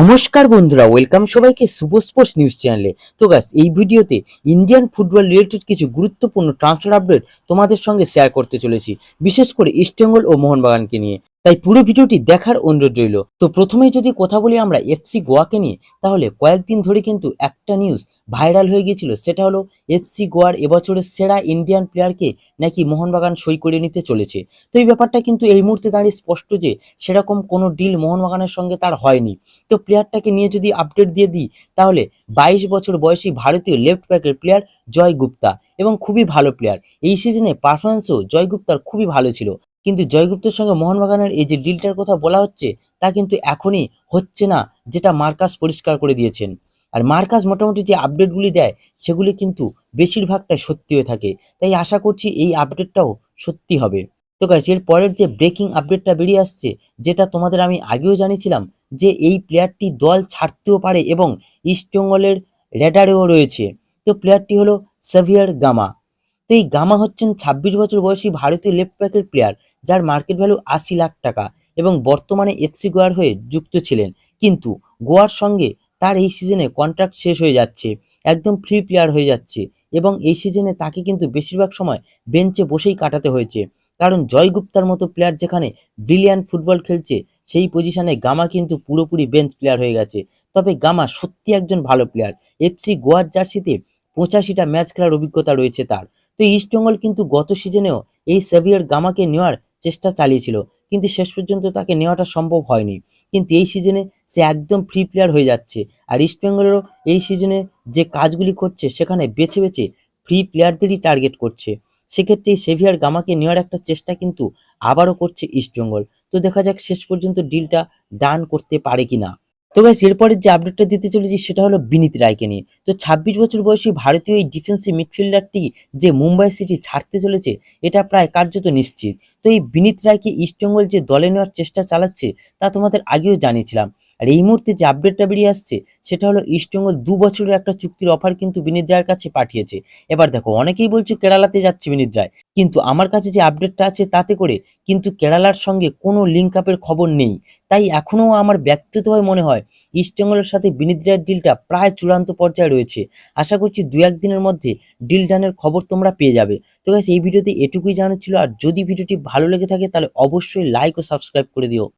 নমস্কার বন্ধুরা ওয়েলকাম সবাইকে শুভ স্পোর্টস নিউজ চ্যানেলে তো গাছ এই ভিডিওতে ইন্ডিয়ান ফুটবল রিলেটেড কিছু গুরুত্বপূর্ণ ট্রান্সফার আপডেট তোমাদের সঙ্গে শেয়ার করতে চলেছি। বিশেষ করে ইস্টবেঙ্গল ও মোহনবাগানকে নিয়ে। তাই পুরো ভিডিওটি দেখার অনুরোধ রইল। তো প্রথমেই যদি কথা বলি আমরা এফসি গোয়াকে নিয়ে, তাহলে কয়েকদিন ধরে কিন্তু একটা নিউজ ভাইরাল হয়ে গিয়েছিল। সেটা হলো এফসি গোয়ার এবছরের সেরা ইন্ডিয়ান প্লেয়ারকে নাকি মোহনবাগান সই করে নিতে চলেছে। তো এই ব্যাপারটা কিন্তু এই মুহূর্তে দাঁড়িয়ে স্পষ্ট যে সেরকম কোনো ডিল মোহনবাগানের সঙ্গে তার হয়নি। তো প্লেয়ারটাকে নিয়ে যদি আপডেট দিয়ে দিই, তাহলে বাইশ বছর বয়সী ভারতীয় লেফট ব্যাকের প্লেয়ার জয় গুপ্তা এবং খুবই ভালো প্লেয়ার এই সিজনে পারফরমেন্সও জয় গুপ্তার খুবই ভালো ছিল। কিন্তু জয়গুপ্তের সঙ্গে মোহনবাগানের এই যে ডিলটার কথা বলা হচ্ছে, তা কিন্তু এখনই হচ্ছে না, যেটা মার্কাস পরিষ্কার করে দিয়েছেন। আর মার্কাস মোটামুটি যে আপডেটগুলি দেয়, সেগুলি কিন্তু বেশিরভাগটাই সত্যি হয়ে থাকে। তাই আশা করছি এই আপডেটটাও সত্যি হবে। তো গাইস এর পরের যে ব্রেকিং আপডেটটা বেরিয়ে আসছে, যেটা তোমাদের আমি আগেও জানিয়েছিলাম, যে এই প্লেয়ারটি দল ছাড়তেও পারে এবং ইস্টবেঙ্গলের রেডারেও রয়েছে। তো প্লেয়ারটি হলো সেভিয়ার গামা তো এই গামা হচ্ছেন ছাব্বিশ বছর বয়সী ভারতীয় লেফট ব্যাকের প্লেয়ার যার মার্কেট ভ্যালু আশি লাখ টাকা এবং বর্তমানে এফসি গোয়ার হয়ে যুক্ত ছিলেন। কিন্তু গোয়ার সঙ্গে তার এই সিজনে কন্ট্রাক্ট শেষ হয়ে যাচ্ছে, একদম ফ্রি প্লেয়ার হয়ে যাচ্ছে এবং এই সিজনে তাকে কিন্তু বেশিরভাগ সময় বেঞ্চে বসেই কাটাতে হয়েছে। কারণ জয় গুপ্তার মতো প্লেয়ার যেখানে ব্রিলিয়ান ফুটবল খেলছে, সেই পজিশনে গামা কিন্তু পুরোপুরি বেঞ্চ প্লেয়ার হয়ে গেছে। তবে গামা সত্যি একজন ভালো প্লেয়ার এফসি গোয়ার জার্সিতে পঁচাশিটা ম্যাচ খেলার অভিজ্ঞতা রয়েছে তার। তো ইস্টবেঙ্গল কিন্তু গত সিজনেও এই সেভিয়ার গামাকে নেওয়ার চেষ্টা চালিয়েছিল। কিন্তু শেষ পর্যন্ত তাকে নেওয়াটা সম্ভব হয়নি। কিন্তু এই সিজনে সে একদম ফ্রি প্লেয়ার হয়ে যাচ্ছে। আর ইস্টবেঙ্গলেরও এই সিজনে যে কাজগুলি করছে, সেখানে বেছে বেছে ফ্রি প্লেয়ারদেরই টার্গেট করছে। সেক্ষেত্রে সেভিয়ার গামাকে নেওয়ার একটা চেষ্টা কিন্তু আবারও করছে ইস্টবেঙ্গল তো দেখা যাক শেষ পর্যন্ত ডিলটা ডান করতে পারে কিনা। তো গাইস এরপরে যে আপডেটটা দিতে চলেছি সেটা হলো বিনীত রায়কে নিয়ে। তো ছাব্বিশ বছর বয়সী ভারতীয় এই ডিফেন্সিভ মিডফিল্ডারটি যে মুম্বাই সিটি ছাড়তে চলেছে, এটা প্রায় কার্যত নিশ্চিত। তো এই বিনীত রায়কে ইস্টবেঙ্গল যে দলে নেওয়ার চেষ্টা চালাচ্ছে, তা তোমাদের আগেও জানিয়েছিলাম। আর এই মুহূর্তে যে আপডেটটা বেরিয়ে আসছে, সেটা হলো ইস্টবেঙ্গল দু বছরের একটা চুক্তির অফার কিন্তু বিনীত রায়ের কাছে পাঠিয়েছে। এবার দেখো, অনেকেই বলছে কেরালাতে যাচ্ছে বিনীত রায়, কিন্তু আমার কাছে যে আপডেটটা আছে তাতে করে কিন্তু কেরালার সঙ্গে কোনো লিঙ্ক আপের খবর নেই। তাই এখনও আমার ব্যক্তিগতভাবে মনে হয় ইস্টবেঙ্গলের সাথে বিনীত রায়ের ডিলটা প্রায় চূড়ান্ত পর্যায়ে রয়েছে। আশা করছি দু একদিনের মধ্যে ডিল ডানের খবর তোমরা পেয়ে যাবে। তো গাইস এই ভিডিওতে এটুকুই জানার ছিল, আর যদি ভিডিওটি ভালো লেগে থাকে তাহলে অবশ্যই লাইক ও সাবস্ক্রাইব করে দিও।